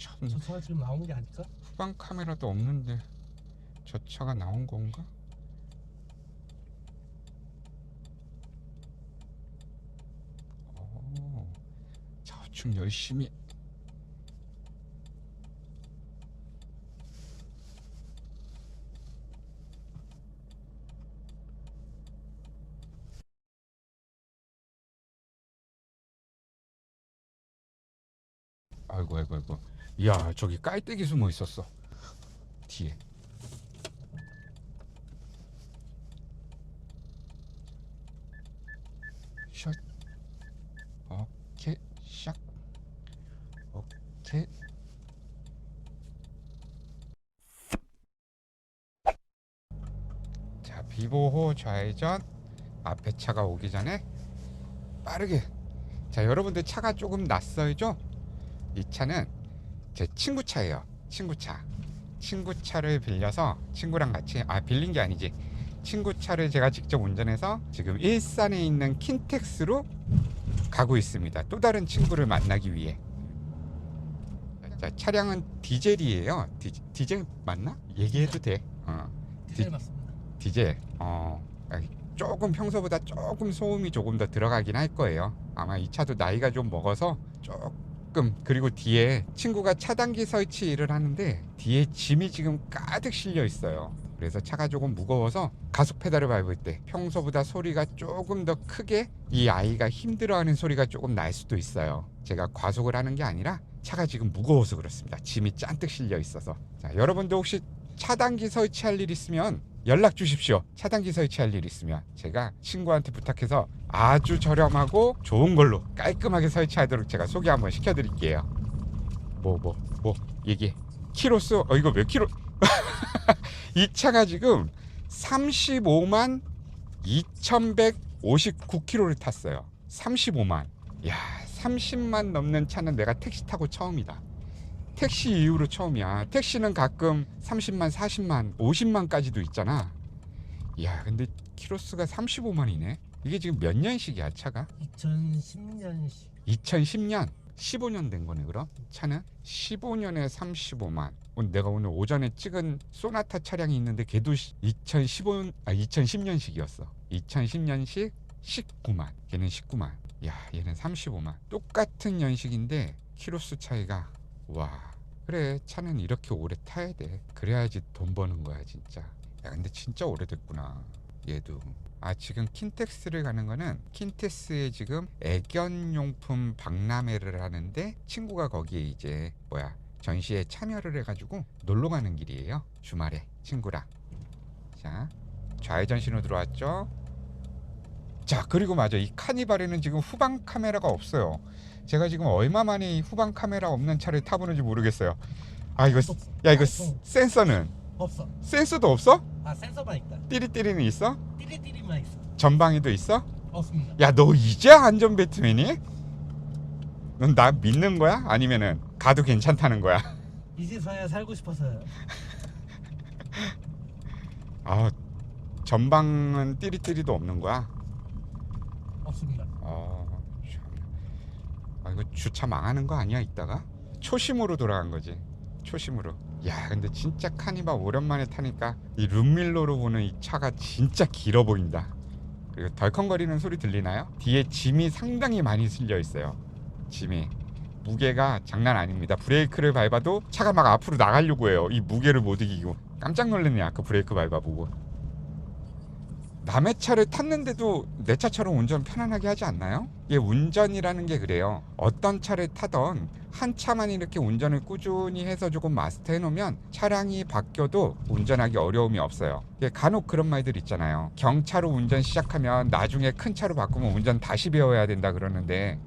참 저 차가 지금 나온 게 아닐까? 후방 카메라도 없는데 저 차가 나온 건가? 오, 좌우측 열심히 아이고 아이고 아 이야 저기 깔때기 숨어 있었어. 뒤에. 샷. 오케이. 샷. 오케이. 자 비보호 좌회전. 앞에 차가 오기 전에 빠르게. 자 여러분들 차가 조금 낯설죠? 이 차는 제 친구 차예요. 친구 차. 친구 차를 빌려서 친구랑 같이 아 빌린 게 아니지. 친구 차를 제가 직접 운전해서 지금 일산에 있는 킨텍스로 가고 있습니다. 또 다른 친구를 만나기 위해. 자, 차량은 디젤이에요. 디, 디젤 맞나? 얘기해도 돼. 어, 디젤 맞습니다. 디젤. 어, 아, 조금 평소보다 조금 소음이 조금 더 들어가긴 할 거예요. 아마 이 차도 나이가 좀 먹어서 조금 그리고 뒤에 친구가 차단기 설치 일을 하는데 뒤에 짐이 지금 가득 실려 있어요. 그래서 차가 조금 무거워서 가속 페달을 밟을 때 평소보다 소리가 조금 더 크게 이 아이가 힘들어하는 소리가 조금 날 수도 있어요. 제가 과속을 하는 게 아니라 차가 지금 무거워서 그렇습니다. 짐이 잔뜩 실려 있어서. 자, 여러분도 혹시 차단기 설치할 일 있으면 연락 주십시오. 차단기 설치할 일 있으면 제가 친구한테 부탁해서 아주 저렴하고 좋은 걸로 깔끔하게 설치하도록 제가 소개 한번 시켜드릴게요. 뭐 뭐뭐 얘기해. 키로수 어 이거 몇 킬로? 이 차가 지금 35만 2,159km를 탔어요. 35만. 야, 30만 넘는 차는 내가 택시 타고 처음이다. 택시 이후로 처음이야. 택시는 가끔 30만, 40만, 50만까지도 있잖아. 야, 근데 키로수가 35만이네. 이게 지금 몇 년식이야, 차가? 2010년식. 2010년. 15년 된 거네 그럼? 차는? 15년에 35만 오늘 내가 오늘 오전에 찍은 소나타 차량이 있는데 걔도 2015 아 2010년식이었어. 2010년식 19만. 걔는 19만. 야 얘는 35만. 똑같은 연식인데 키로수 차이가 와 그래 차는 이렇게 오래 타야 돼. 그래야지 돈 버는 거야 진짜. 야 근데 진짜 오래됐구나 얘도. 아 지금 킨텍스를 가는 거는 킨텍스에 지금 애견용품 박람회를 하는데 친구가 거기에 이제 뭐야 전시에 참여를 해가지고 놀러 가는 길이에요 주말에 친구랑. 자 좌회전 신호 들어왔죠? 자 그리고 맞아. 이 카니발에는 지금 후방 카메라가 없어요 제가 지금 얼마 만에 이 후방 카메라 없는 차를 타보는지 모르겠어요 아 이거 없어. 야 이거 없어. 센서는 없어. 센서도 없어? 아 센서만 있다. 띠리띠리는 있어? 띠리띠리만 있어. 전방에도 있어? 없습니다. 야 너 이제 안전벨트맨이? 넌 나 믿는 거야? 아니면은 가도 괜찮다는 거야? 이제서야 살고 싶어서요. 아 전방은 띠리띠리도 없는 거야? 없습니다. 아, 참. 아 이거 주차 망하는 거 아니야 이따가? 초심으로 돌아간 거지. 초심으로. 야 근데 진짜 카니발 오랜만에 타니까 이 룸밀러로 보는 이 차가 진짜 길어 보인다. 그리고 덜컹거리는 소리 들리나요? 뒤에 짐이 상당히 많이 실려 있어요. 짐이. 무게가 장난 아닙니다. 브레이크를 밟아도 차가 막 앞으로 나가려고 해요. 이 무게를 못 이기고. 깜짝 놀랐네 아까 브레이크 밟아보고 남의 차를 탔는데도 내 차처럼 운전 편안하게 하지 않나요? 이게 운전이라는 게 그래요. 어떤 차를 타던 한 차만 이렇게 운전을 꾸준히 해서 조금 마스터해 놓으면 차량이 바뀌어도 운전하기 어려움이 없어요. 간혹 그런 말들 있잖아요. 경차로 운전 시작하면 나중에 큰 차로 바꾸면 운전 다시 배워야 된다 그러는데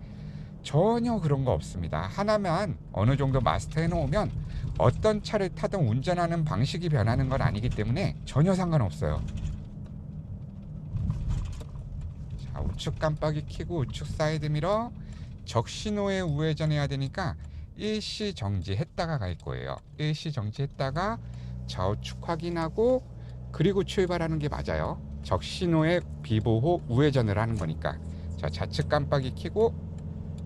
전혀 그런 거 없습니다. 하나만 어느 정도 마스터해 놓으면 어떤 차를 타든 운전하는 방식이 변하는 건 아니기 때문에 전혀 상관없어요. 자, 우측 깜빡이 켜고 우측 사이드 미러 적신호에 우회전해야 되니까 일시 정지했다가 갈 거예요. 일시 정지했다가 좌우측 확인하고 그리고 출발하는 게 맞아요. 적신호에 비보호 우회전을 하는 거니까. 자, 좌측 깜빡이 켜고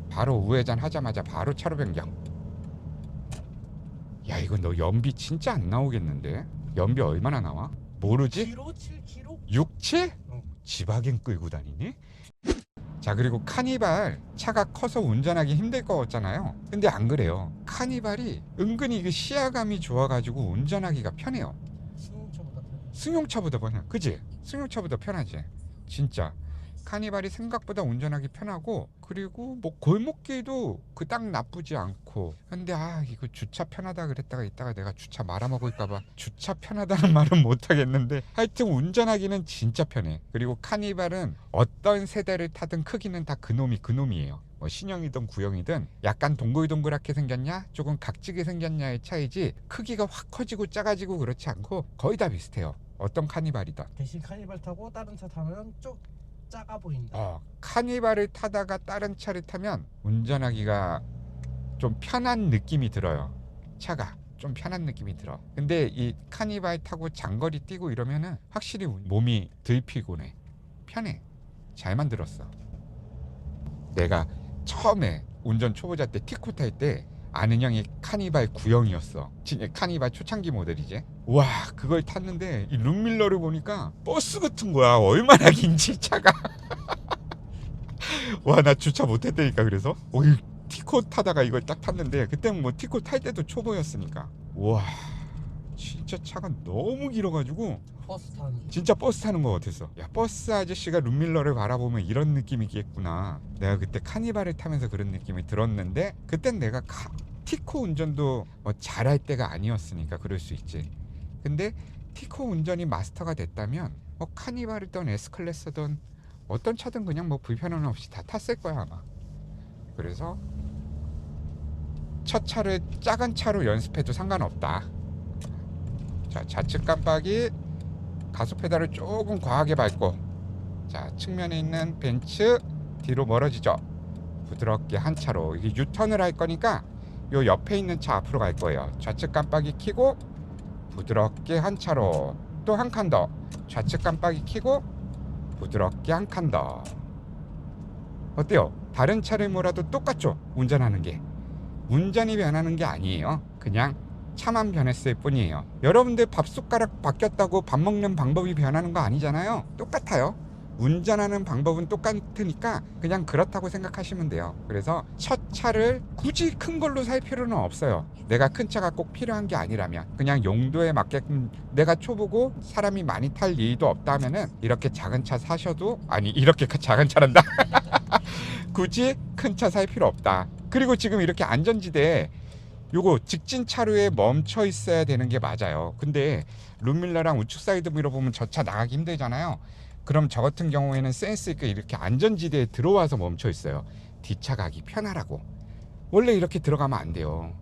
바로 우회전 하자마자 바로 차로 변경. 야 이거 너 연비 진짜 안 나오겠는데? 연비 얼마나 나와? 모르지? 7kg? 7kg? 6, 7? 어. 지바겐 끌고 다니니? 자 그리고 카니발 차가 커서 운전하기 힘들 것 같잖아요 근데 안 그래요 카니발이 은근히 그 시야감이 좋아가지고 운전하기가 편해요 승용차보다 편해. 승용차보다 편해 그지? 승용차보다 편하지 진짜 카니발이 생각보다 운전하기 편하고 그리고 뭐 골목길도 그닥 나쁘지 않고. 근데 아 이거 주차 편하다 그랬다가 이따가 내가 주차 말아먹을까봐 주차 편하다는 말은 못하겠는데 하여튼 운전하기는 진짜 편해. 그리고 카니발은 어떤 세대를 타든 크기는 다 그놈이 그놈이에요. 뭐 신형이든 구형이든 약간 동글동글하게 생겼냐 조금 각지게 생겼냐의 차이지 크기가 확 커지고 작아지고 그렇지 않고 거의 다 비슷해요. 어떤 카니발이든. 대신 카니발 타고 다른 차 타면 좀 작아 보인다. 어, 카니발을 타다가 다른 차를 타면 운전하기가 좀 편한 느낌이 들어요. 차가 좀 편한 느낌이 들어. 근데 이 카니발 타고 장거리 뛰고 이러면은 확실히 몸이 덜 피곤해. 편해. 잘 만들었어. 내가 처음에 운전 초보자 때 티코 탈 때 아는 형이 카니발 구형이었어. 카니발 초창기 모델이지. 와 그걸 탔는데 이 룸밀러를 보니까 버스 같은 거야. 얼마나 긴지 차가. 와 나 주차 못했다니까 그래서. 어, 이 티코 타다가 이걸 딱 탔는데 그때는 뭐 티코 탈 때도 초보였으니까. 와 진짜 차가 너무 길어가지고 버스 타는 중. 진짜 버스 타는 것 같았어. 야 버스 아저씨가 룸밀러를 바라보면 이런 느낌이겠구나. 내가 그때 카니발을 타면서 그런 느낌이 들었는데 그땐 내가 카, 티코 운전도 뭐 잘할 때가 아니었으니까 그럴 수 있지. 근데 티코 운전이 마스터가 됐다면 뭐 카니발이든 S클래스든 어떤 차든 그냥 뭐 불편함 없이 다 탔을 거야 아마. 그래서 첫 차를 작은 차로 연습해도 상관없다. 자 좌측 깜빡이 가속 페달을 조금 과하게 밟고 자 측면에 있는 벤츠 뒤로 멀어지죠 부드럽게 한 차로 이게 유턴을 할 거니까 요 옆에 있는 차 앞으로 갈 거예요 좌측 깜빡이 켜고 부드럽게 한 차로 또 한 칸 더 좌측 깜빡이 켜고 부드럽게 한 칸 더 어때요 다른 차를 몰아도 똑같죠 운전하는 게 운전이 변하는 게 아니에요 그냥 차만 변했을 뿐이에요. 여러분들 밥 숟가락 바뀌었다고 밥 먹는 방법이 변하는 거 아니잖아요. 똑같아요. 운전하는 방법은 똑같으니까 그냥 그렇다고 생각하시면 돼요. 그래서 첫 차를 굳이 큰 걸로 살 필요는 없어요. 내가 큰 차가 꼭 필요한 게 아니라면 그냥 용도에 맞게끔 내가 초보고 사람이 많이 탈 일도 없다면은 이렇게 작은 차 사셔도 아니 이렇게 작은 차란다. 굳이 큰 차 살 필요 없다. 그리고 지금 이렇게 안전지대에 요거 직진 차로에 멈춰 있어야 되는 게 맞아요. 근데 룸밀러랑 우측 사이드 미러 보면 저 차 나가기 힘들잖아요. 그럼 저 같은 경우에는 센스 있게 이렇게 안전지대에 들어와서 멈춰 있어요. 뒷차 가기 편하라고. 원래 이렇게 들어가면 안 돼요.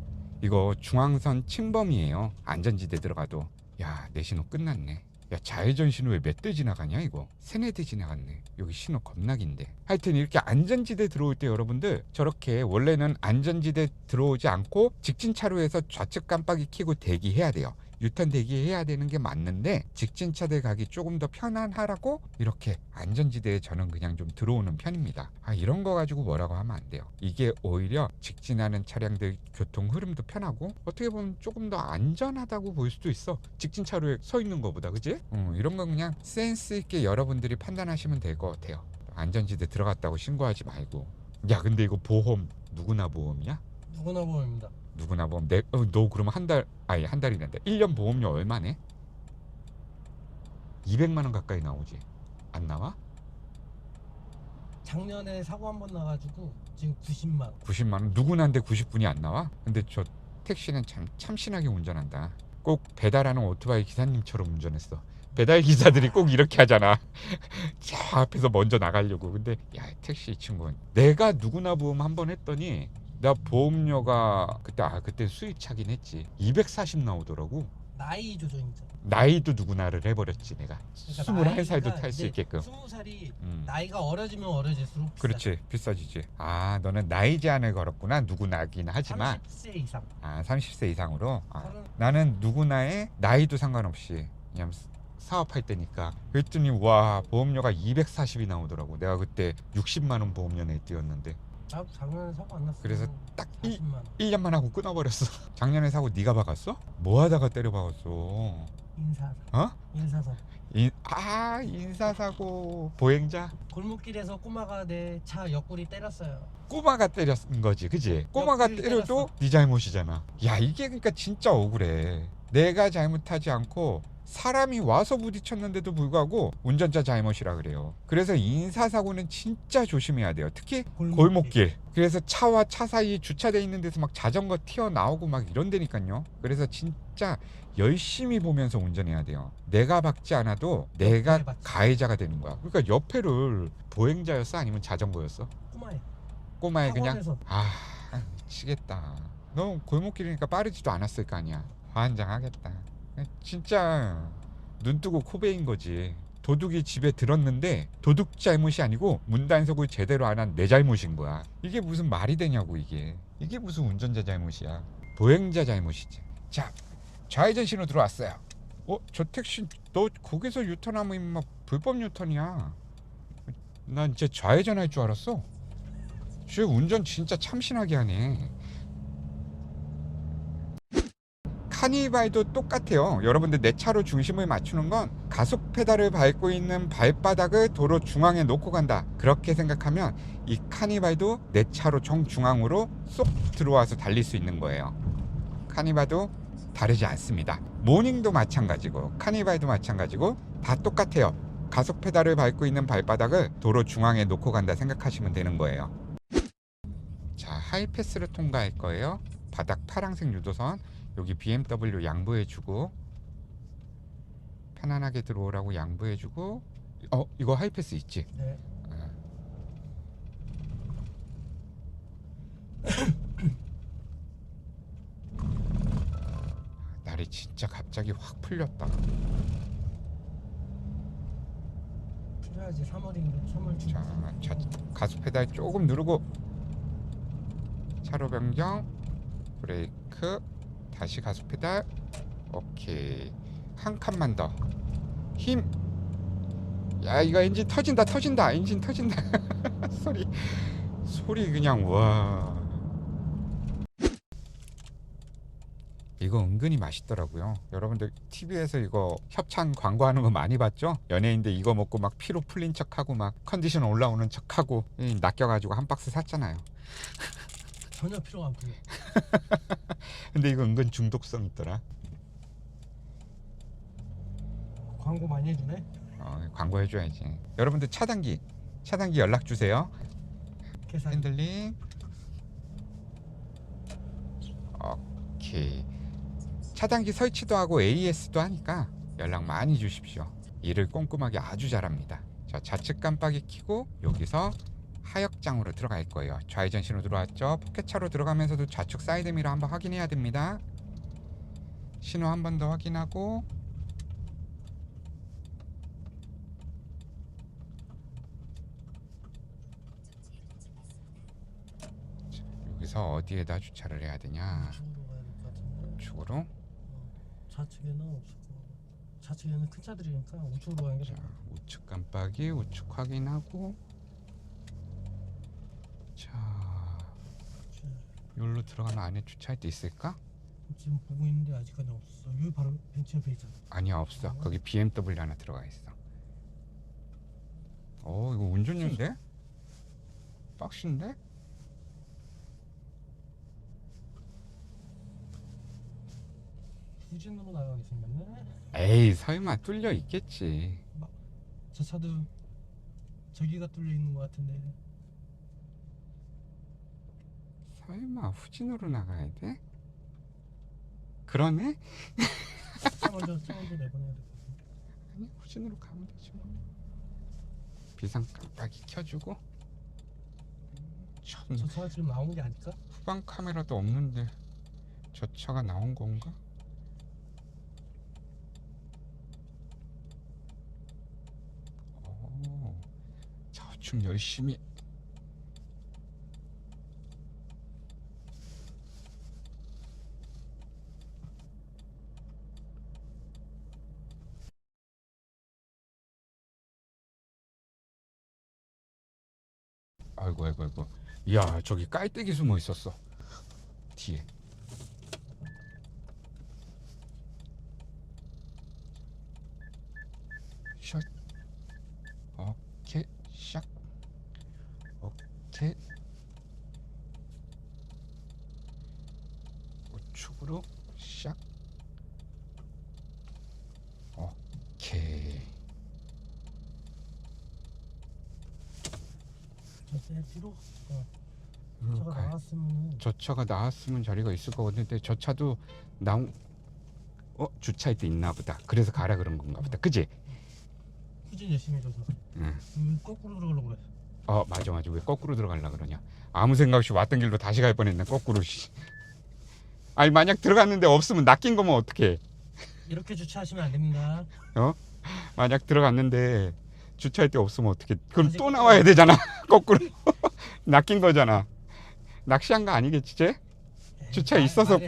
이거 중앙선 침범이에요. 안전지대 들어가도. 야, 내 신호 끝났네. 야, 좌회전 신호 왜 몇 대 지나가냐 이거? 세네 대 지나갔네. 여기 신호 겁나긴데. 하여튼 이렇게 안전지대 들어올 때 여러분들 저렇게 원래는 안전지대 들어오지 않고 직진 차로에서 좌측 깜빡이 켜고 대기해야 돼요. 유턴 대기해야 되는 게 맞는데 직진 차들 가기 조금 더 편안하라고 이렇게 안전지대에 저는 그냥 좀 들어오는 편입니다. 아 이런 거 가지고 뭐라고 하면 안 돼요. 이게 오히려 직진하는 차량들 교통 흐름도 편하고 어떻게 보면 조금 더 안전하다고 볼 수도 있어. 직진 차로에 서 있는 거보다 그지? 어, 이런 건 그냥 센스 있게 여러분들이 판단하시면 될 것 같아요. 안전지대 들어갔다고 신고하지 말고. 야 근데 이거 보험 누구나 보험이야? 누구나 보입니다. 누구나 보험 내, 어, 너 그러면 한 달 아니 한 달이 난다 1년 보험료 얼마네? 200만 원 가까이 나오지 안 나와? 작년에 사고 한 번 나가지고 지금 90만 원. 90만 원 누구나인데 90분이 안 나와? 근데 저 택시는 참 참신하게 운전한다 꼭 배달하는 오토바이 기사님처럼 운전했어 배달 기사들이 꼭 이렇게 하잖아 저 앞에서 먼저 나가려고 근데 야 택시 이 친구는 내가 누구나 보험 한 번 했더니 나 보험료가 그때 아 그때 수입 차긴 했지. 240 나오더라고. 나이 조정이죠. 나이도 누구나를 해버렸지 내가. 그러니까 21살도 나이가 탈수 있게끔. 20살이 음. 나이가 어려지면 어려질수록 비싸죠. 그렇지 비싸지지. 아 너는 나이 제한을 걸었구나 누구나긴 하지만. 30세 이상. 아 30세 이상으로? 아, 서른- 나는 누구나의 나이도 상관없이 그냥 사업할 때니까. 그랬더니 와 보험료가 240이 나오더라고. 내가 그때 60만 원 보험료 내 뛰었는데 나도 작년에 사고 안 났어. 그래서 딱 이- 40만 원. 1년만 하고 끊어버렸어. 작년에 사고 네가 박았어? 뭐 하다가 때려 박았어? 인사. 어? 인사사. 인, 아 인사사고 보행자 골목길에서 꼬마가 내 차 옆구리 때렸어요. 꼬마가 때렸은 거지 그지? 꼬마가 옆구리 때려도 때렸어. 네 잘못이잖아 야 이게 그러니까 진짜 억울해 내가 잘못하지 않고 사람이 와서 부딪혔는데도 불구하고 운전자 잘못이라 그래요 그래서 인사사고는 진짜 조심해야 돼요 특히 골목길. 그래서 차와 차 사이에 주차돼 있는 데서 막 자전거 튀어나오고 막 이런 데니까요. 그래서 진짜 열심히 보면서 운전해야 돼요. 내가 박지 않아도 내가. 가해자가 되는 거야. 그러니까 옆에를 보행자였어 아니면 자전거였어? 꼬마에. 꼬마에 그냥 학원에서 아 미치겠다. 너 골목길이니까 빠르지도 않았을 거 아니야. 환장하겠다. 진짜 눈 뜨고 코 베인 거지. 도둑이 집에 들었는데 도둑 잘못이 아니고 문단속을 제대로 안 한 내 잘못인 거야. 이게 무슨 말이 되냐고 이게. 이게 무슨 운전자 잘못이야. 보행자 잘못이지. 자 좌회전 신호 들어왔어요. 어? 저 택시 너 거기서 유턴하면 막 불법 유턴이야. 난 진짜 좌회전 할 줄 알았어. 쟤 운전 진짜 참신하게 하네. 카니발도 똑같아요. 여러분들 내 차로 중심을 맞추는 건 가속 페달을 밟고 있는 발바닥을 도로 중앙에 놓고 간다. 그렇게 생각하면 이 카니발도 내 차로 정중앙으로 쏙 들어와서 달릴 수 있는 거예요. 카니발도 다르지 않습니다. 모닝도 마찬가지고 카니발도 마찬가지고 다 똑같아요. 가속 페달을 밟고 있는 발바닥을 도로 중앙에 놓고 간다 생각하시면 되는 거예요. 자, 하이패스를 통과할 거예요. 바닥 파란색 유도선 여기 BMW 양보해주고 편안하게 들어오라고 양보해주고 어 이거 하이패스 있지? 네. 어. 날이 진짜 갑자기 확 풀렸다. 풀어야지 3월인데 3월 중. 자, 자 가속 페달 조금 누르고 차로 변경 브레이크 다시 가속 페달 오케이. 한 칸만 더. 힘. 야 이거 엔진 터진다 터진다. 엔진 터진다. 소리. 소리 그냥 와. 이거 은근히 맛있더라고요. 여러분들 TV에서 이거 협찬 광고하는 거 많이 봤죠? 연예인들 이거 먹고 막 피로 풀린 척하고 막 컨디션 올라오는 척하고 이 낚여가지고 한 박스 샀잖아요 전혀 필요가 안 풀려. 근데 이거 은근 중독성 있더라. 광고 많이 해주네. 어, 광고 해줘야지. 여러분들 차단기 차단기 연락 주세요. 계산. 핸들링. 오케이. 차단기 설치도 하고 AS도 하니까 연락 많이 주십시오. 일을 꼼꼼하게 아주 잘합니다. 자 좌측 깜빡이 켜고 여기서 하역장으로 들어갈 거예요 좌회전 신호 들어왔죠 포켓차로 들어가면서도 좌측 사이드 미러 한번 확인해야 됩니다 신호 한 번 더 확인하고 자, 여기서 어디에다 주차를 해야 되냐 우측으로 가야 될 것 같은데. 우측으로 어, 좌측에는 없을 거. 좌측에는 큰 차들이니까 우측으로 가는 게 자, 좋아. 우측 깜빡이 우측 확인하고 자, 여기로 들어가면 안에 주차할 데 있을까? 지금 보고 있는데 아직까지 없어. 여기 바로 벤치 옆에 있잖아. 아니야 없어. 거기 BMW 하나 들어가 있어. 어 이거 운전인데? 빡신데? 후진으로 나가게 생겼네. 에이 설마 뚫려 있겠지. 저 차도 저기가 뚫려 있는 것 같은데. 설마 후진으로 나가야 돼? 그러네? 차 먼저 차 먼저 내보내야. 아니 후진으로 가면 되지 뭐. 비상 깜빡이 켜주고. 참 저 차가 지금 나온 게 아닐까? 후방 카메라도 없는데 저 차가 나온 건가? 오, 자축 열심히 아 아이고 아이고 아이고. 야 저기 깔때기 숨어 있었어. 뒤에. 샷. 오케이 샷. 오케이. 우측으로 샷. 오케이. 저때 뒤로? 어, 이리로 저가 가야 나왔으면은 저 차가 나왔으면 자리가 있을 것 같은데 저 차도 나온 어 주차할 때 있나 보다. 그래서 가라 그런 건가 보다. 그지? 후진 열심히 해줘서. 응. 음, 거꾸로 들어가려고 그래. 어 맞아 맞아. 왜 거꾸로 들어가려 그러냐. 아무 생각 없이 왔던 길로 다시 갈 뻔했네 거꾸로 씨. 아니 만약 들어갔는데 없으면 낚인 거면 어떡해? 이렇게 주차하시면 안 됩니다. 만약 들어갔는데 주차할 때 없으면 어떡해 그럼 또 거꾸로. 나와야 되잖아 거꾸로 낚인 거잖아 낚시한 거 아니겠지 쟤? 주차 말- 있어서-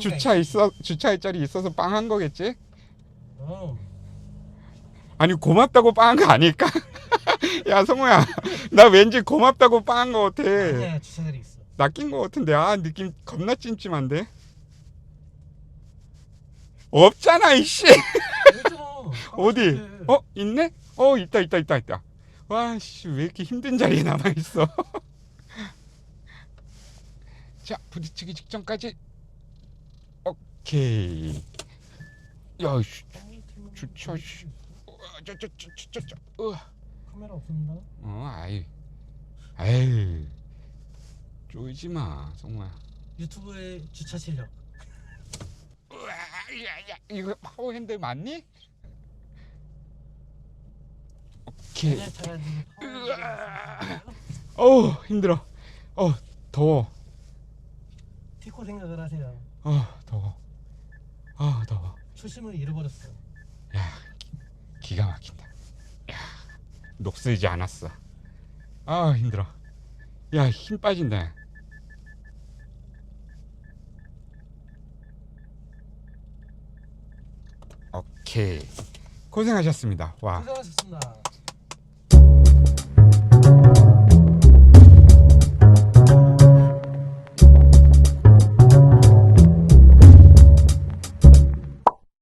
주차. 있어 주차할 자리 있어서 빵한 거겠지? 어. 아니 고맙다고 빵한 거 아닐까? 야 성우야 나 왠지 고맙다고 빵한 거 같아 아니야 주차자리 있어 낚인 거 같은데 아 느낌 겁나 찜찜한데 없잖아 이씨 있잖아. 어디 어 있네 어 있다 있다 있다 있다 와씨 왜 이렇게 힘든 자리에 남아 있어 자 부딪히기 직전까지 오케이 야 씨, 주차, 씨. 저저저저저 어. 카메라 없습니다 어, 아이, 아이, 쪼이지 마, 성우야. 유튜브의 주차 실력 우와, 야, 야, 이거 파워 핸들 맞니? 오케이. 어우, 힘들어. 어, 더워. 티코 생각을 하세요 어, 더워. 어, 더워. 초심을 잃어버렸어 야, 기, 가 막힌다. 야, 녹슬지 않았어. 아, 힘들어. 야, 힘 빠진다. 오케이. 고생하셨습니다. 와. 고생하셨습니다